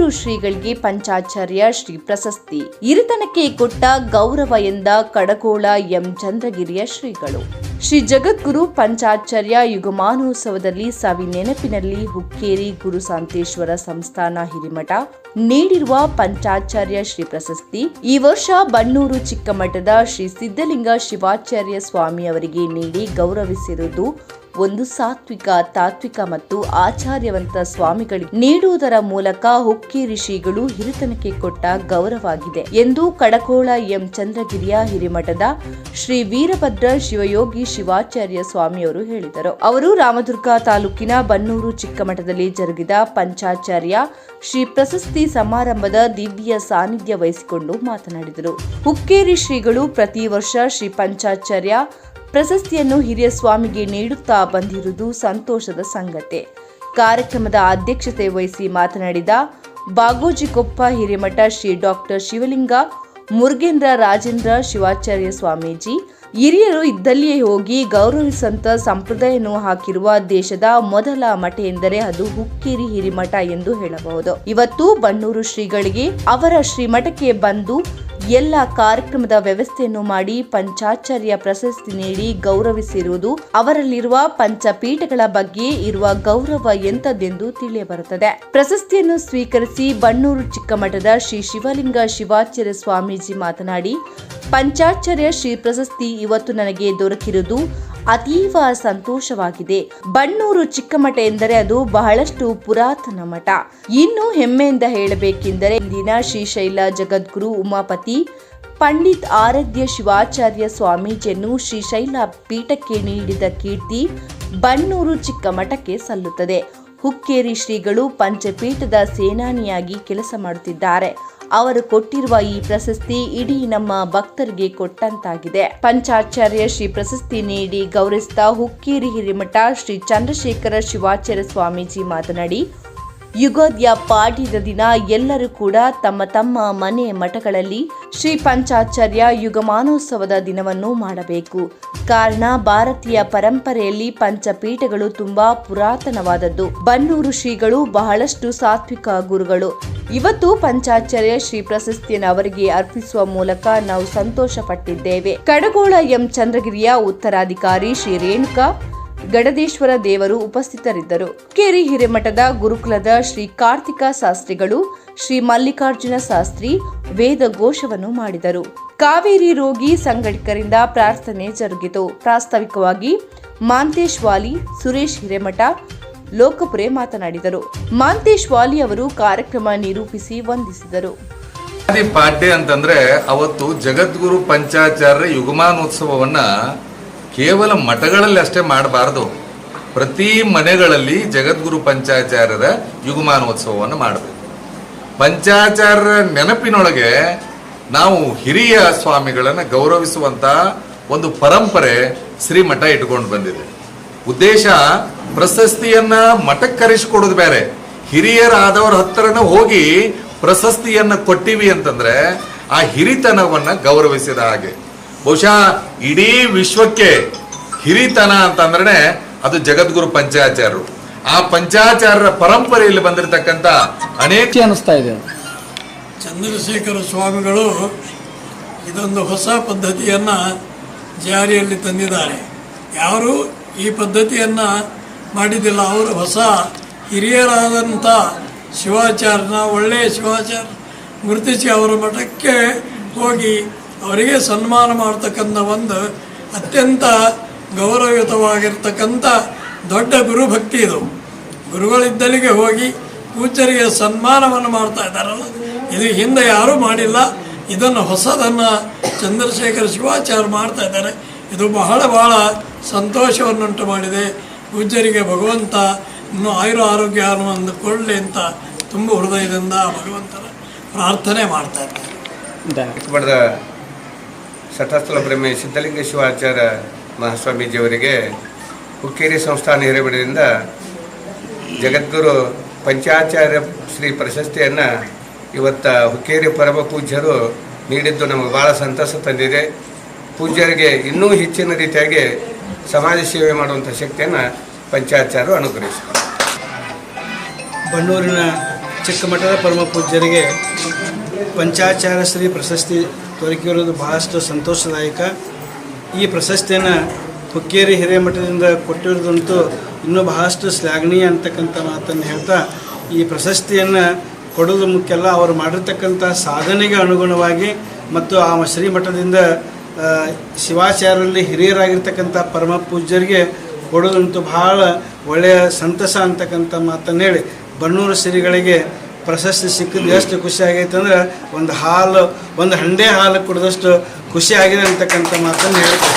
ಬನ್ನೂರು ಶ್ರೀಗಳಿಗೆ ಪಂಚಾಚಾರ್ಯ ಶ್ರೀ ಪ್ರಶಸ್ತಿ. ಇರಿತನಕ್ಕೆ ಕೊಟ್ಟ ಗೌರವ ಎಂದ ಕಡಕೋಳ ಎಂ ಚಂದ್ರಗಿರಿಯ ಶ್ರೀಗಳು. ಶ್ರೀ ಜಗದ್ಗುರು ಪಂಚಾಚಾರ್ಯ ಯುಗಮಾನೋತ್ಸವದಲ್ಲಿ ಸವಿ ನೆನಪಿನಲ್ಲಿ ಹುಕ್ಕೇರಿ ಗುರು ಶಾಂತೇಶ್ವರ ಸಂಸ್ಥಾನ ಹಿರಿಮಠ ನೀಡಿರುವ ಪಂಚಾಚಾರ್ಯ ಶ್ರೀ ಪ್ರಶಸ್ತಿ. ಈ ವರ್ಷ ಬನ್ನೂರು ಚಿಕ್ಕಮಠದ ಶ್ರೀ ಸಿದ್ಧಲಿಂಗ ಶಿವಾಚಾರ್ಯ ಸ್ವಾಮಿ ಅವರಿಗೆ ನೀಡಿ ಗೌರವಿಸಿರುವುದು ಒಂದು ಸಾತ್ವಿಕ, ತಾತ್ವಿಕ ಮತ್ತು ಆಚಾರ್ಯವಂತ ಸ್ವಾಮಿಗಳಿಗೆ ನೀಡುವುದರ ಮೂಲಕ ಹುಕ್ಕಿ ಋಷಿಗಳು ಹಿರಿತನಕ್ಕೆ ಕೊಟ್ಟ ಗೌರವಾಗಿದೆ ಎಂದು ಕಡಕೋಳ ಎಂ. ಚಂದ್ರಗಿರಿಯ ಹಿರಿಮಠದ ಶ್ರೀ ವೀರಭದ್ರ ಶಿವಯೋಗಿ ಶಿವಾಚಾರ್ಯ ಸ್ವಾಮಿಯವರು ಹೇಳಿದರು. ಅವರು ರಾಮದುರ್ಗ ತಾಲೂಕಿನ ಬನ್ನೂರು ಚಿಕ್ಕಮಠದಲ್ಲಿ ಜರುಗಿದ ಪಂಚಾಚಾರ್ಯ ಶ್ರೀ ಪ್ರಶಸ್ತಿ ಸಮಾರಂಭದ ದಿವ್ಯ ಸಾನ್ನಿಧ್ಯ ವಹಿಸಿಕೊಂಡು ಮಾತನಾಡಿದರು. ಹುಕ್ಕೇರಿ ಶ್ರೀಗಳು ಪ್ರತಿ ವರ್ಷ ಶ್ರೀ ಪಂಚಾಚಾರ್ಯ ಪ್ರಶಸ್ತಿಯನ್ನು ಹಿರಿಯ ಸ್ವಾಮಿಗೆ ನೀಡುತ್ತಾ ಬಂದಿರುವುದು ಸಂತೋಷದ ಸಂಗತಿ. ಕಾರ್ಯಕ್ರಮದ ಅಧ್ಯಕ್ಷತೆ ವಹಿಸಿ ಮಾತನಾಡಿದ ಬಾಗೋಜಿಕೊಪ್ಪ ಹಿರೇಮಠ ಶ್ರೀ ಡಾಕ್ಟರ್ ಶಿವಲಿಂಗ, ಮುರುಗೇಂದ್ರ ರಾಜೇಂದ್ರ ಶಿವಾಚಾರ್ಯ ಸ್ವಾಮೀಜಿ, ಹಿರಿಯರು ಇದ್ದಲ್ಲಿಯೇ ಹೋಗಿ ಗೌರವಿಸಂತ ಸಂಪ್ರದಾಯವನ್ನು ಹಾಕಿರುವ ದೇಶದ ಮೊದಲ ಮಠ ಎಂದರೆ ಅದು ಹುಕ್ಕೇರಿ ಹಿರಿಮಠ ಎಂದು ಹೇಳಬಹುದು. ಇವತ್ತು ಬಣ್ಣೂರು ಶ್ರೀಗಳಿಗೆ ಅವರ ಶ್ರೀಮಠಕ್ಕೆ ಬಂದು ಎಲ್ಲ ಕಾರ್ಯಕ್ರಮದ ವ್ಯವಸ್ಥೆಯನ್ನು ಮಾಡಿ ಪಂಚಾಚಾರ್ಯ ಪ್ರಶಸ್ತಿ ನೀಡಿ ಗೌರವಿಸಿರುವುದು ಅವರಲ್ಲಿರುವ ಪಂಚಪೀಠಗಳ ಬಗ್ಗೆ ಇರುವ ಗೌರವ ಎಂತದ್ದೆಂದು ತಿಳಿಯಬರುತ್ತದೆ. ಪ್ರಶಸ್ತಿಯನ್ನು ಸ್ವೀಕರಿಸಿ ಬಣ್ಣೂರು ಚಿಕ್ಕಮಠದ ಶ್ರೀ ಶಿವಲಿಂಗ ಶಿವಾಚಾರ್ಯ ಸ್ವಾಮೀಜಿ ಮಾತನಾಡಿ, ಪಂಚಾಚಾರ್ಯ ಶ್ರೀ ಪ್ರಶಸ್ತಿ ಇವತ್ತು ನನಗೆ ದೊರಕಿರುವುದು ಅತೀವ ಸಂತೋಷವಾಗಿದೆ. ಬಣ್ಣೂರು ಚಿಕ್ಕಮಠ ಎಂದರೆ ಅದು ಬಹಳಷ್ಟು ಪುರಾತನ ಮಠ. ಇನ್ನು ಹೆಮ್ಮೆಯಿಂದ ಹೇಳಬೇಕೆಂದರೆ ಇಂದಿನ ಶ್ರೀಶೈಲ ಜಗದ್ಗುರು ಉಮಾಪತಿ, ಪಂಡಿತ್ ಆರಾಧ್ಯ ಶಿವಾಚಾರ್ಯ ಸ್ವಾಮೀಜಿಯನ್ನು ಶ್ರೀಶೈಲ ಪೀಠಕ್ಕೆ ನೀಡಿದ ಕೀರ್ತಿ ಬಣ್ಣೂರು ಚಿಕ್ಕಮಠಕ್ಕೆ ಸಲ್ಲುತ್ತದೆ. ಹುಕ್ಕೇರಿ ಶ್ರೀಗಳು ಪಂಚಪೀಠದ ಸೇನಾನಿಯಾಗಿ ಕೆಲಸ ಮಾಡುತ್ತಿದ್ದಾರೆ. ಅವರು ಕೊಟ್ಟಿರುವ ಈ ಪ್ರಶಸ್ತಿ ಇಡೀ ನಮ್ಮ ಭಕ್ತರಿಗೆ ಕೊಟ್ಟಂತಾಗಿದೆ. ಪಂಚಾಚಾರ್ಯ ಶ್ರೀ ಪ್ರಶಸ್ತಿ ನೀಡಿ ಗೌರವಿಸಿದ ಹುಕ್ಕೇರಿ ಹಿರಿಮಠ ಶ್ರೀ ಚಂದ್ರಶೇಖರ ಶಿವಾಚಾರ್ಯ ಸ್ವಾಮೀಜಿ ಮಾತನಾಡಿ, ಯುಗೋದ್ಯ ಪಾಠ್ಯದ ದಿನ ಎಲ್ಲರೂ ಕೂಡ ತಮ್ಮ ತಮ್ಮ ಮನೆ ಮಠಗಳಲ್ಲಿ ಶ್ರೀ ಪಂಚಾಚಾರ್ಯ ಯುಗಮಾನೋತ್ಸವದ ದಿನವನ್ನು ಮಾಡಬೇಕು. ಕಾರಣ ಭಾರತೀಯ ಪರಂಪರೆಯಲ್ಲಿ ಪಂಚಪೀಠಗಳು ತುಂಬಾ ಪುರಾತನವಾದದ್ದು. ಬನ್ನೂರು ಶ್ರೀಗಳು ಬಹಳಷ್ಟು ಸಾತ್ವಿಕ ಗುರುಗಳು. ಇವತ್ತು ಪಂಚಾಚಾರ್ಯ ಶ್ರೀ ಪ್ರಶಸ್ತಿಯನ್ನು ಅವರಿಗೆ ಅರ್ಪಿಸುವ ಮೂಲಕ ನಾವು ಸಂತೋಷ ಪಟ್ಟಿದ್ದೇವೆ ಕಡಗೋಳ ಎಂ. ಚಂದ್ರಗಿರಿಯ ಉತ್ತರಾಧಿಕಾರಿ ಶ್ರೀ ರೇಣುಕಾ, ಗಡದೇಶ್ವರ ದೇವರು ಉಪಸ್ಥಿತರಿದ್ದರು. ಕೇರಿ ಹಿರೇಮಠದ ಗುರುಕುಲದ ಶ್ರೀ ಕಾರ್ತಿಕ ಶಾಸ್ತ್ರಿಗಳು, ಶ್ರೀ ಮಲ್ಲಿಕಾರ್ಜುನ ಶಾಸ್ತ್ರಿ ವೇದ ಘೋಷವನ್ನು ಮಾಡಿದರು. ಕಾವೇರಿ ರೋಗಿ ಸಂಘಟಕರಿಂದ ಪ್ರಾರ್ಥನೆ ಜರುಗಿತು. ಪ್ರಾಸ್ತಾವಿಕವಾಗಿ ಮಾಂತೇಶ್ ಸುರೇಶ್ ಹಿರೇಮಠ ಲೋಕಪುರೆ ಮಾತನಾಡಿದರು. ಮಾಂತೇಶ್ ವಾಲಿ ಅವರು ಕಾರ್ಯಕ್ರಮ ನಿರೂಪಿಸಿ ವಂದಿಸಿದರು. ಪಾಡ್ಯ ಅಂತಂದ್ರೆ ಅವತ್ತು ಜಗದ್ಗುರು ಪಂಚಾಚಾರ್ಯ ಯುಗಮಾನೋತ್ಸವವನ್ನ ಕೇವಲ ಮಠಗಳಲ್ಲಿ ಅಷ್ಟೇ ಮಾಡಬಾರದು. ಪ್ರತಿ ಮನೆಗಳಲ್ಲಿ ಜಗದ್ಗುರು ಪಂಚಾಚಾರ್ಯರ ಯುಗಮಾನೋತ್ಸವವನ್ನು ಮಾಡಬೇಕು. ಪಂಚಾಚಾರ್ಯರ ನೆನಪಿನೊಳಗೆ ನಾವು ಹಿರಿಯ ಸ್ವಾಮಿಗಳನ್ನು ಗೌರವಿಸುವಂತ ಒಂದು ಪರಂಪರೆ ಶ್ರೀಮಠ ಇಟ್ಕೊಂಡು ಬಂದಿದೆ. ಉದ್ದೇಶ ಪ್ರಶಸ್ತಿಯನ್ನ ಮಠಕ್ಕೆ ಕರೆಸಿಕೊಡೋದು ಬೇರೆ. ಹಿರಿಯರಾದವರ ಹತ್ರನ ಹೋಗಿ ಪ್ರಶಸ್ತಿಯನ್ನ ಕೊಟ್ಟಿವಿ ಅಂತಂದ್ರೆ ಆ ಹಿರಿತನವನ್ನ ಗೌರವಿಸಿದ ಹಾಗೆ. ಬಹುಶಃ ಇಡೀ ವಿಶ್ವಕ್ಕೆ ಹಿರಿತನ ಅಂತಂದ್ರೆ ಅದು ಜಗದ್ಗುರು ಪಂಚಾಚಾರ್ಯರು ಆ ಪಂಚಾಚಾರ್ಯರ ಪರಂಪರೆಯಲ್ಲಿ ಬಂದಿರತಕ್ಕಂತ ಅನೇಕ ಅನಿಸ್ತಾ ಇದೆ. ಚಂದ್ರಶೇಖರ ಸ್ವಾಮಿಗಳು ಇದೊಂದು ಹೊಸ ಪದ್ಧತಿಯನ್ನು ಜಾರಿಯಲ್ಲಿ ತಂದಿದ್ದಾರೆ. ಯಾರು ಈ ಪದ್ಧತಿಯನ್ನು ಮಾಡಿದ್ದಿಲ್ಲ. ಅವರು ಹೊಸ ಹಿರಿಯರಾದಂಥ ಶಿವಾಚಾರ್ಯನ ಒಳ್ಳೆಯ ಶಿವಾಚಾರ್ಯ ಗುರುತಿಸಿ ಅವರ ಮಠಕ್ಕೆ ಹೋಗಿ ಅವರಿಗೆ ಸನ್ಮಾನ ಮಾಡ್ತಕ್ಕಂಥ ಒಂದು ಅತ್ಯಂತ ಗೌರವಯುತವಾಗಿರ್ತಕ್ಕಂಥ ದೊಡ್ಡ ಗುರುಭಕ್ತಿ ಇದು. ಗುರುಗಳಿದ್ದಲ್ಲಿಗೆ ಹೋಗಿ ಪೂಜ್ಯರಿಗೆ ಸನ್ಮಾನವನ್ನು ಮಾಡ್ತಾ ಇದ್ದಾರಲ್ಲ. ಇದು ಹಿಂದೆ ಯಾರೂ ಮಾಡಿಲ್ಲ. ಇದನ್ನು ಹೊಸದನ್ನು ಚಂದ್ರಶೇಖರ್ ಶಿವಾಚಾರ್ಯ ಮಾಡ್ತಾ ಇದ್ದಾರೆ. ಇದು ಬಹಳ ಬಹಳ ಸಂತೋಷವನ್ನುಂಟು ಮಾಡಿದೆ. ಪೂಜ್ಯರಿಗೆ ಭಗವಂತ ಇನ್ನೂ ಆಯುರ ಆರೋಗ್ಯವನ್ನು ಕೊಡಲಿ ಅಂತ ತುಂಬ ಹೃದಯದಿಂದ ಭಗವಂತನ ಪ್ರಾರ್ಥನೆ ಮಾಡ್ತಾ ಇದ್ದಾರೆ. ಶತಸ್ಥಲ ಬ್ರಹ್ಮೆ ಸಿದ್ಧಲಿಂಗ ಶಿವಾಚಾರ್ಯ ಮಹಾಸ್ವಾಮೀಜಿಯವರಿಗೆ ಹುಕ್ಕೇರಿ ಸಂಸ್ಥಾನ ಹಿರೇಬಿಡದಿಂದ ಜಗದ್ಗುರು ಪಂಚಾಚಾರ್ಯ ಶ್ರೀ ಪ್ರಶಸ್ತಿಯನ್ನು ಇವತ್ತ ಹುಕ್ಕೇರಿ ಪರಮ ಪೂಜ್ಯರು ನೀಡಿದ್ದು ನಮಗೆ ಭಾಳ ಸಂತಸ ತಂದಿದೆ. ಪೂಜ್ಯರಿಗೆ ಇನ್ನೂ ಹೆಚ್ಚಿನ ರೀತಿಯಾಗಿ ಸಮಾಜ ಸೇವೆ ಮಾಡುವಂಥ ಶಕ್ತಿಯನ್ನು ಪಂಚಾಚಾರ್ಯರು ಅನುಗ್ರಹಿಸಿ ಬನ್ನೂರಿನ ಚಿಕ್ಕಮಠದ ಪರಮ ಪೂಜ್ಯರಿಗೆ ಪಂಚಾಚಾರ್ಯ ಶ್ರೀ ಪ್ರಶಸ್ತಿ ದೊರಕಿರುವುದು ಬಹಳಷ್ಟು ಸಂತೋಷದಾಯಕ. ಈ ಪ್ರಶಸ್ತಿಯನ್ನು ಹುಕ್ಕೇರಿ ಹಿರೇಮಠದಿಂದ ಕೊಟ್ಟಿರೋದಂತೂ ಇನ್ನೂ ಬಹಳಷ್ಟು ಶ್ಲಾಘನೀಯ ಅಂತಕ್ಕಂಥ ಮಾತನ್ನು ಹೇಳ್ತಾ, ಈ ಪ್ರಶಸ್ತಿಯನ್ನು ಕೊಡೋದು ಮುಖ್ಯ ಅಲ್ಲ, ಅವರು ಮಾಡಿರ್ತಕ್ಕಂಥ ಸಾಧನೆಗೆ ಅನುಗುಣವಾಗಿ ಮತ್ತು ಆ ಶ್ರೀಮಠದಿಂದ ಶಿವಾಚಾರ್ಯರಲ್ಲಿ ಹಿರಿಯರಾಗಿರ್ತಕ್ಕಂಥ ಪರಮ ಪೂಜ್ಯರಿಗೆ ಕೊಡೋದಂತೂ ಬಹಳ ಒಳ್ಳೆಯ ಸಂತಸ ಅಂತಕ್ಕಂಥ ಮಾತನ್ನು ಹೇಳಿ ಬನ್ನೂರು ಶ್ರೀಗಳಿಗೆ ಪ್ರಶಸ್ತಿ ಸಿಕ್ಕಿದ್ದು ಎಷ್ಟು ಖುಷಿ ಆಗೈತೆ ಅಂದ್ರೆ ಒಂದು ಹಾಲು, ಒಂದು ಹಂಡೆ ಹಾಲು ಕುಡಿದಷ್ಟು ಖುಷಿ ಆಗಿದೆ ಅಂತಕ್ಕಂಥ ಮಾತನ್ನು ಹೇಳ್ತಾರೆ